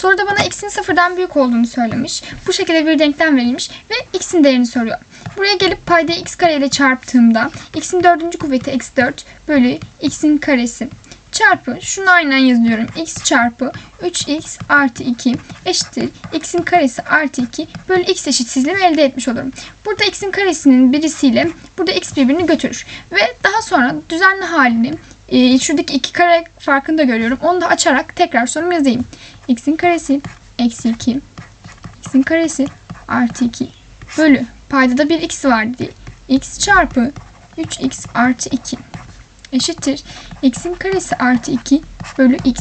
Soruda bana x'in sıfırdan büyük olduğunu söylemiş. Bu şekilde bir denklem verilmiş ve x'in değerini soruyor. Buraya gelip paydayı x kare ile çarptığımda x'in dördüncü kuvveti eksi 4 bölü x'in karesi çarpı şunu aynen yazıyorum. x çarpı 3x artı 2 eşittir. x'in karesi artı 2 bölü x eşitsizliğini elde etmiş olurum. Burada x'in karesinin birisiyle burada x birbirini götürür. Ve daha sonra düzenli halini şuradaki iki kare farkını da görüyorum. Onu da açarak tekrar sorumu yazayım. x'in karesi eksi 2 x'in karesi artı 2 bölü paydada bir x var diye. x çarpı 3x artı 2 eşittir. x'in karesi artı 2 bölü x.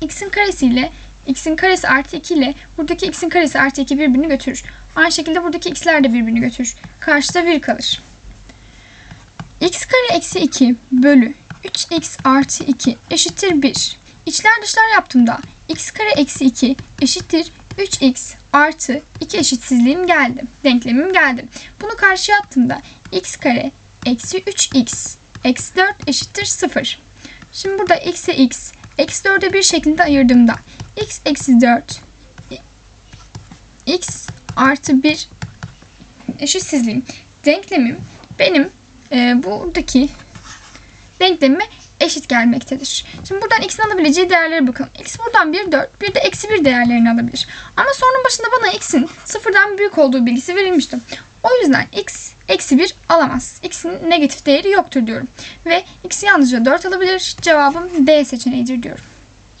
x'in karesi ile x'in karesi artı 2 ile buradaki x'in karesi artı 2 birbirini götürür. Aynı şekilde buradaki x'ler de birbirini götürür. Karşıda 1 kalır. x kare eksi 2 bölü 3x artı 2 eşittir 1. İçler dışlar yaptığımda x kare eksi 2 eşittir 3x artı 2 eşitsizliğim geldi. Denklemim geldi. Bunu karşıya attığımda x kare eksi 3x eksi 4 eşittir 0. Şimdi burada x'e x eksi 4'e 1 şeklinde ayırdığımda x eksi 4 x artı 1 eşitsizliğim denklemim benim e, buradaki denklemime eşit gelmektedir. Şimdi buradan x'in alabileceği değerlere bakalım. x buradan 1, 4, bir de eksi 1 değerlerini alabilir. Ama sorunun başında bana x'in sıfırdan büyük olduğu bilgisi verilmişti. O yüzden x eksi 1 alamaz. x'in negatif değeri yoktur diyorum. Ve x yalnızca 4 alabilir. Cevabım D seçeneğidir diyorum.